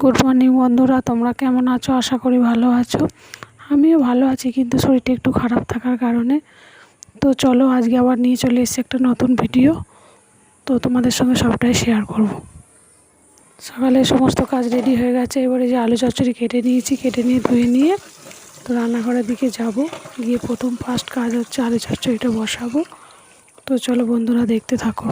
Good morning বন্ধুরা। তোমরা কেমন আছো? আশা করি ভালো আছো। আমিও ভালো আছি, কিন্তু শরীরটা একটু খারাপ থাকার কারণে। তো চলো, আজকে আবার নিয়ে চলে এসেছি একটা নতুন ভিডিও তো তোমাদের সঙ্গে সবটাই শেয়ার করব। সকালে সমস্ত কাজ রেডি হয়ে গেছে। এবারে যে আলু চচ্চড়ি কেটে নিয়েছি, কেটে নিয়ে ধুয়ে নিয়ে তো রান্নাঘরের দিকে যাব। গিয়ে প্রথম ফার্স্ট কাজ হচ্ছে আলু চচ্চড়িটা বসাবো। তো চলো, বন্ধুরা, দেখতে থাকো।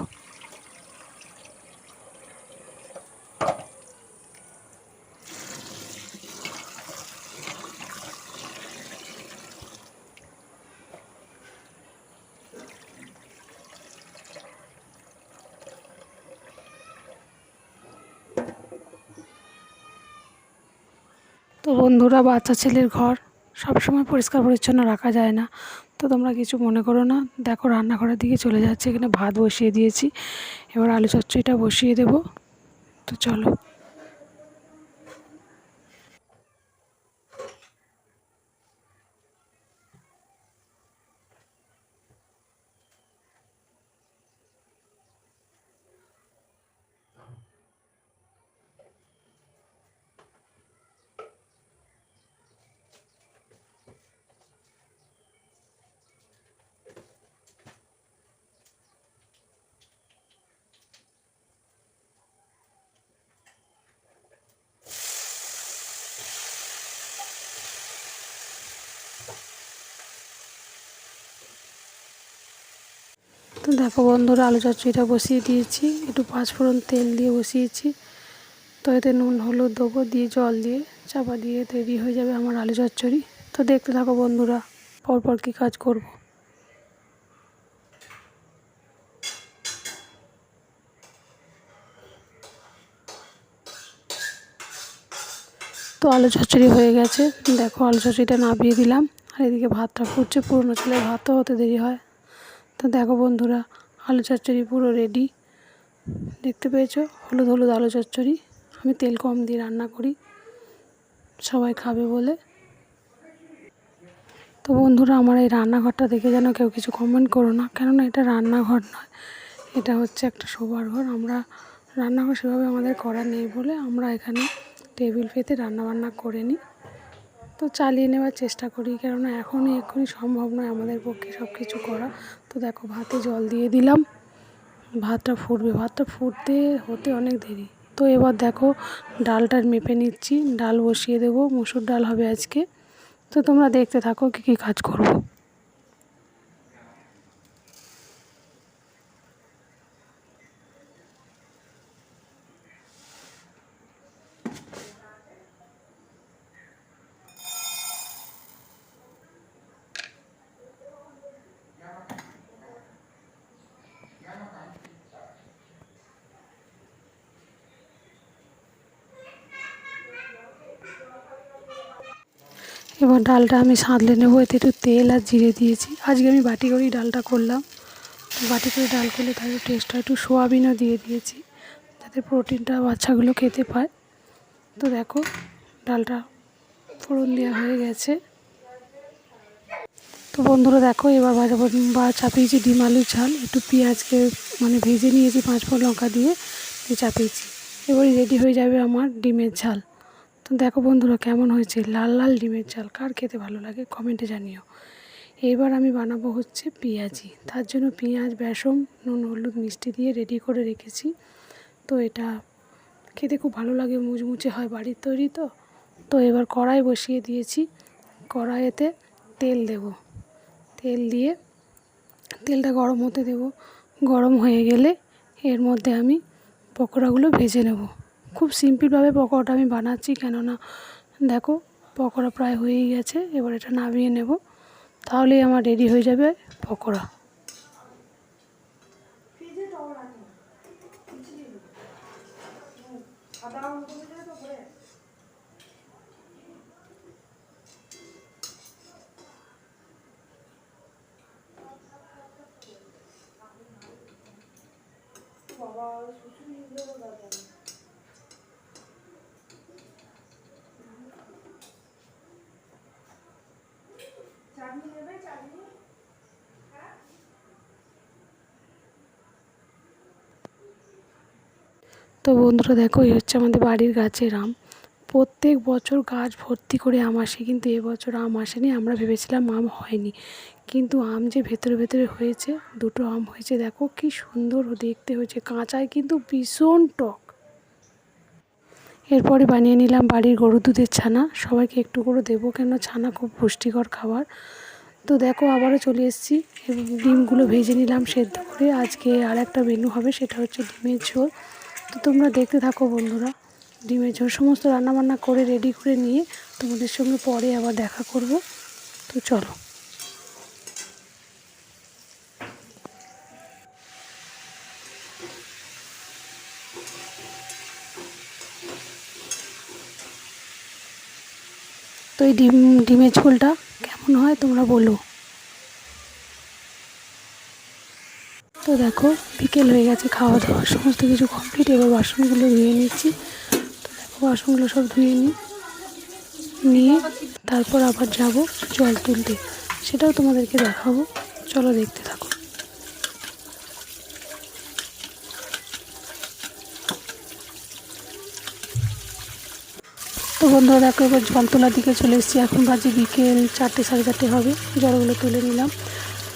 বন্ধুরা, বাচ্চা ছেলের ঘর সবসময় পরিষ্কার পরিচ্ছন্ন রাখা যায় না। তো তোমরা কিছু মনে করো না। দেখো রান্নাঘরের দিকে চলে যাচ্ছে। এখানে ভাত বসিয়ে দিয়েছি। এবার আলু চচ্চড়িটা বসিয়ে দেব। তো চলো। তো দেখো বন্ধুরা, আলু চচ্চড়িটা বসিয়ে দিয়েছি। একটু পাঁচফোড়ন তেল দিয়ে বসিয়েছি। তো এতে নুন, হলুদ দেবো, দিয়ে জল দিয়ে চাপা দিয়ে তৈরি হয়ে যাবে আমার আলু চচ্চড়ি। তো দেখতে থাকো বন্ধুরা, পরপর কী কাজ করব। তো আলু চচ্চড়ি হয়ে গেছে। দেখো আলু চচ্চড়িটা নাবিয়ে দিলাম। আর এদিকে ভাতটা ফুটছে, পুরনো ছেলের ভাতও হতে দেরি হয়। তো দেখো বন্ধুরা, আলু চচ্চড়ি পুরো রেডি দেখতে পেয়েছ? হলুদ হলুদ আলু চচ্চড়ি। আমি তেল কম দিয়ে রান্না করি। সবাই খাবে বলে। তো বন্ধুরা, আমার এই রান্নাঘরটা দেখে যেন কেউ কিছু কমেন্ট করো না। কেননা এটা রান্নাঘর নয়, এটা হচ্ছে একটা শোবার ঘর। আমরা রান্নাঘর সেভাবে আমাদের করা নেই বলে আমরা এখানে টেবিল পেতে রান্নাবান্না করে নিই। তো চালিয়ে নেওয়ার চেষ্টা করি, কেননা এখনই এক্ষুনি সম্ভব নয় আমাদের পক্ষে সব কিছু করা। তো দেখো, ভাতে জল দিয়ে দিলাম। ভাতটা ফুটবে। ভাতটা ফুটতে হতে অনেক দেরি। তো এবার দেখো, ডালটা মেপে নিচ্ছি। ডাল বসিয়ে দেবো। মুসুর ডাল হবে আজকে। তো তোমরা দেখতে থাকো কী কী কাজ করব। এবার ডালটা আমি সাঁতলে নেব, এতে একটু তেল আর জিরে দিয়েছি। আজকে আমি বাটি করেই ডালটা করলাম। বাটি করে ডাল করলে তার তাদের টেস্টটা একটু সোয়াবিনও দিয়ে দিয়েছি, যাতে প্রোটিনটা বাচ্চাগুলো খেতে পায়। তো দেখো, ডালটা ফোড়ন দেওয়া হয়ে গেছে। তো বন্ধুরা দেখো, এবার বা চাপিয়েছি ডিম আলুর ঝাল। একটু পেঁয়াজকে মানে ভেজে নিয়েছি পাঁচ ফোড় লঙ্কা দিয়ে চাপিয়েছি। এবারে রেডি হয়ে যাবে আমার ডিমের ঝাল। তো দেখো বন্ধুরা কেমন হয়েছে? লাল লাল ডিমের চাল কার খেতে ভালো লাগে? কমেন্টে জানিও। এবার আমি বানাবো হচ্ছে পেঁয়াজি। তার জন্য পেঁয়াজ, বেসন, নুন, হলুদ, মিষ্টি দিয়ে রেডি করে রেখেছি। তো এটা খেতে খুব ভালো লাগে, মুচমুচে হয় বাড়ির তৈরি তো। তো এবার কড়াই বসিয়ে দিয়েছি। কড়াইতে তেল দেব। তেল দিয়ে তেলটা গরম হতে দেব। গরম হয়ে গেলে এর মধ্যে আমি পকোড়াগুলো ভেজে নেব। খুব সিম্পলভাবে পকোড়াটা আমি বানাচ্ছি, কেননা দেখো পকোড়া প্রায় হয়েই গেছে, এবার এটা নামিয়ে নেব, তাহলেই আমার রেডি হয়ে যাবে পকোড়া। বাবা তো বন্ধুরা দেখো, এই হচ্ছে আমাদের বাড়ির গাছের আম। প্রত্যেক বছর গাছ ভর্তি করে আম আসে, কিন্তু এবছর আম আসেনি, আমরা ভেবেছিলাম আম হয়নি। কিন্তু আম যে ভেতরে ভেতরে হয়েছে, দুটো আম হয়েছে, দেখো কি সুন্দর দেখতে হয়েছে, কাঁচায় কিন্তু ভীষণ টক। এরপরে বানিয়ে নিলাম বাড়ির গরু দুধের ছানা। সবাইকে একটু করে দেবো কেন ছানা খুব পুষ্টিকর খাবার। তো দেখো, আবারও চলে এসেছি ডিমগুলো ভেজে নিলাম সেদ্ধ করে। আজকে আর একটা মেনু হবে, সেটা হচ্ছে ডিমের ঝোল। তো তোমরা দেখতে থাকো বন্ধুরা, ডিমের ঝোল, সমস্ত রান্নাবান্না করে রেডি করে নিয়ে তোমাদের সঙ্গে পরে আবার দেখা করব। তো চলো। তো এই ডিম, ডিমের ঝোলটা কেমন হয় তোমরা বলো। তো দেখো, বিকেল হয়ে গেছে খাওয়া দাওয়া সমস্ত কিছু কমপ্লিট এবার বাসনগুলো ধুয়ে নিচ্ছি। তো দেখো, বাসনগুলো সব ধুয়ে নিই নিয়ে তারপর আবার যাব জল তুলতে। সেটাও তোমাদেরকে দেখাবো। চলো দেখতে থাকো। তো বন্ধুরা, দেখো, এবার জল তোলার দিকে চলে এসেছি। এখন বাজে বিকেল চারটে, সাড়ে চারটে হবে। জলগুলো তুলে নিলাম।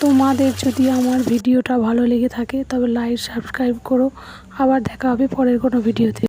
তোমাদের যদি আমার ভিডিওটা ভালো লেগে থাকে, তবে লাইক সাবস্ক্রাইব করো। আবার দেখা হবে পরের কোনো ভিডিওতে।